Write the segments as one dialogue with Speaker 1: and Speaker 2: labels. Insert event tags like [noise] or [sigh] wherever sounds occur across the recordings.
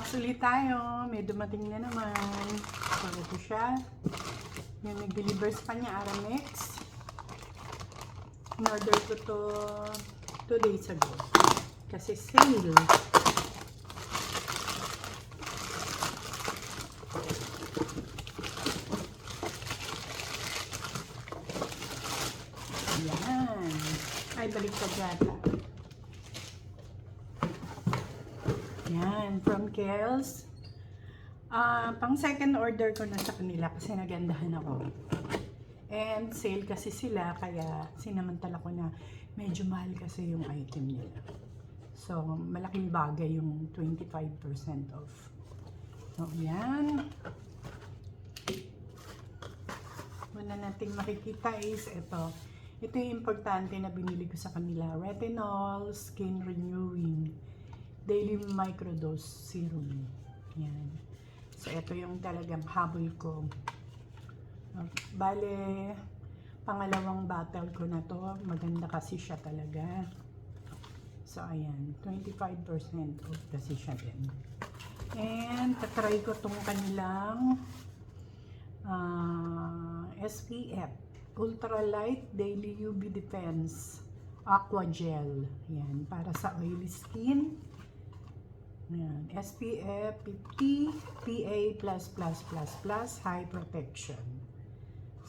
Speaker 1: Unbox ulit tayo. May dumating na naman. So, ito siya. Yung nag-deliver sa kanya, Aramex. In-order ko to two days ago. Kasi sale. Yan. Ay, baliktad yata. From Kels. Ah, pang second order ko na sa kanila kasi nagandahan ako. And sale kasi sila kaya sinamantala ko na medyo mahal kasi yung item nila. So, malaking bagay yung 25% off. So, yan. Una nating makikita is ito. Ito yung importante na binili ko sa kanila. Retinol Skin Renewing Daily Microdose Serum. Yan. So, ito yung talagang habol ko. Uh, Bale, pangalawang bottle ko na to. Maganda kasi siya talaga. So, ayan. 25% off kasi siya din. And, tatry ko tong kanilang ah, SPF. Ultralight Daily UV Defense Aqua Gel. Yan. Para sa oily skin. Yan. SPF 50 PA++++ high protection.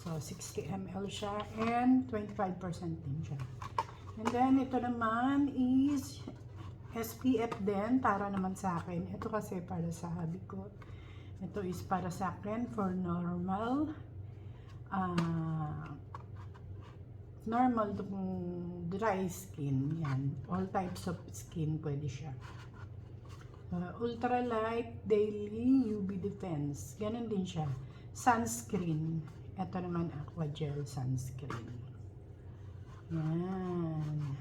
Speaker 1: So 60 ml siya and 25% din siya. And then ito naman is SPF din para naman sa akin. Ito kasi para sa hubby ko. Ito is para sa akin for normal ah normal to dry skin. Yan. All types of skin pwede siya. Uh, ultralight daily UV defense. Ganon din siya. Sunscreen. Ito naman aqua gel sunscreen. Yan.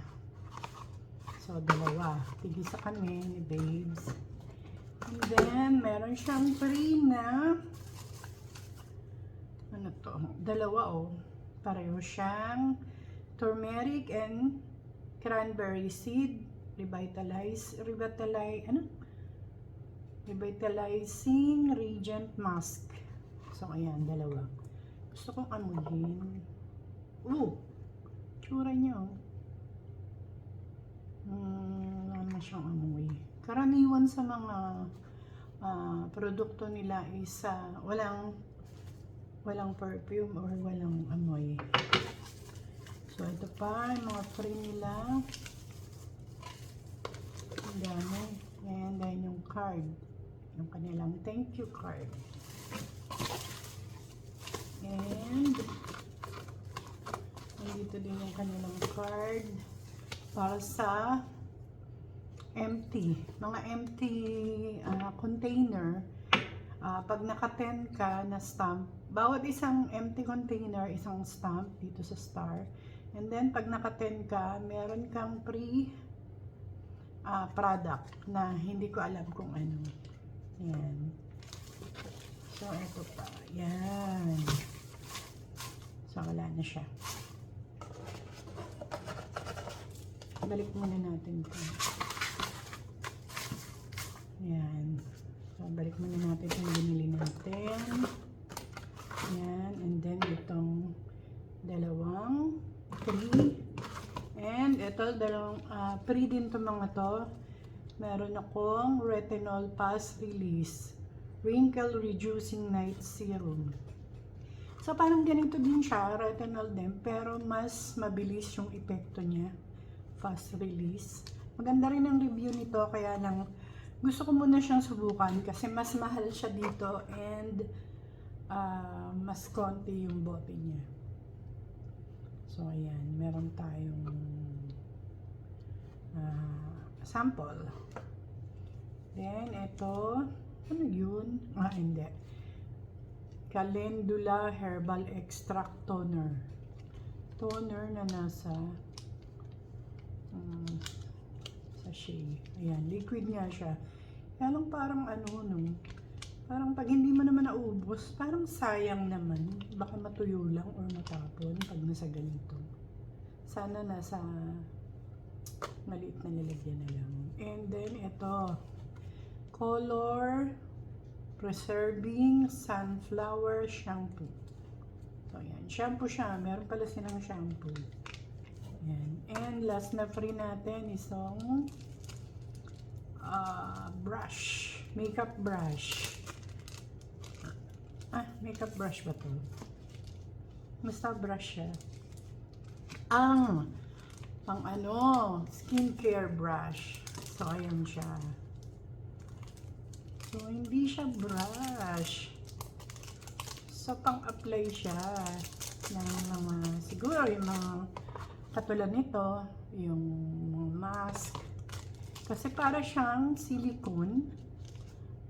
Speaker 1: So, dalawa. Tigisa kami ni babes. And then, meron siyang free na ano to? Dalawa oh. Pareho siyang turmeric and cranberry seed revitalize revitalize ano revitalizing radiant mask. So ayan dalawa. Gusto kong amuhin uh tsura niya oh. Hmm, ano siyang amoy. Karaniwan sa mga ah, produkto nila is ah, walang walang perfume or walang amoy. So ito pa yung mga free nila. Ang dami. And then yung card yung kanilang thank you card and nandito din yung kanilang card para sa empty mga empty ah, container Ah, pag naka-10 ka na stamp, bawat isang empty container, isang stamp dito sa star. And then, pag naka-10 ka, meron kang free ah, product na hindi ko alam kung ano. Yan. So, ito pa. Yan. So, wala na siya. Balik muna natin ito. Yan. So, balik muna natin itong binili natin. Yan. And then, itong dalawang free. And ito, dalawang uh, free din itong mga to. Meron akong retinol pass release. Wrinkle reducing night serum. So, parang ganito din siya, retinol din, pero mas mabilis yung epekto niya. Fast release. Maganda rin ang review nito, kaya lang gusto ko muna siyang subukan kasi mas mahal siya dito and ah, mas konti yung bote niya. So, ayan. Meron tayong ah, sample. Then, ito. Ano yun? Ah, hindi. Calendula Herbal Extract Toner. Toner na nasa um, sachet. Ayan, liquid nga siya. Kaya lang parang ano, no? Parang pag hindi mo naman naubos, parang sayang naman. Baka matuyo lang or matapon pag nasa ganito. Sana nasa maliit na nilagyan na lang. And then, ito. Color Preserving Sunflower Shampoo. So, yan. Shampoo siya. Meron pala silang shampoo. Yan. And last na free natin isang ah, brush. Makeup brush. Ah, makeup brush ba to? Basta brush siya. Ang pang ano, skincare brush. So, ayan siya. So, hindi siya brush. So, pang-apply siya ng mga, siguro yung mga katulad nito, yung mask. Kasi para siyang silicone.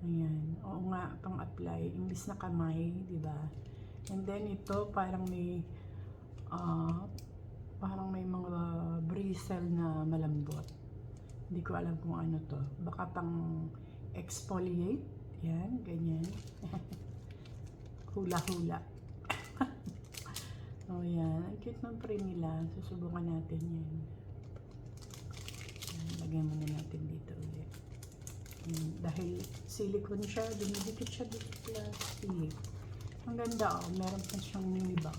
Speaker 1: Ayan. Oo nga, pang-apply. Imbis na kamay, di ba? And then ito, parang may, ah, parang may mga bristle na malambot. Hindi ko alam kung ano to. Baka pang exfoliate. Yan, ganyan. [laughs] Hula-hula. [laughs] oh, yan. Ang cute ng pre nila. Susubukan natin yan. Yan, Lagyan muna natin dito ulit. Mm, dahil silicone siya, dumidikit siya dito plastic. Ang ganda oh, meron pa siyang mini bag.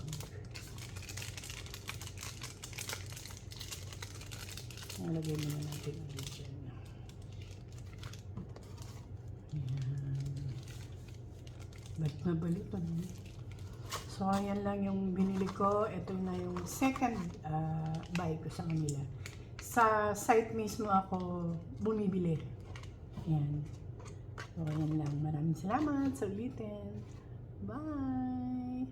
Speaker 1: Nalagay muna natin ulit dyan. Ayan. Ba't nabalik ano? So, ayan lang yung binili ko. Ito na yung second ah, buy ko sa kanila. Sa site mismo ako bumibili. Ayan. So, ayan lang. Maraming salamat sa ulitin. Bye!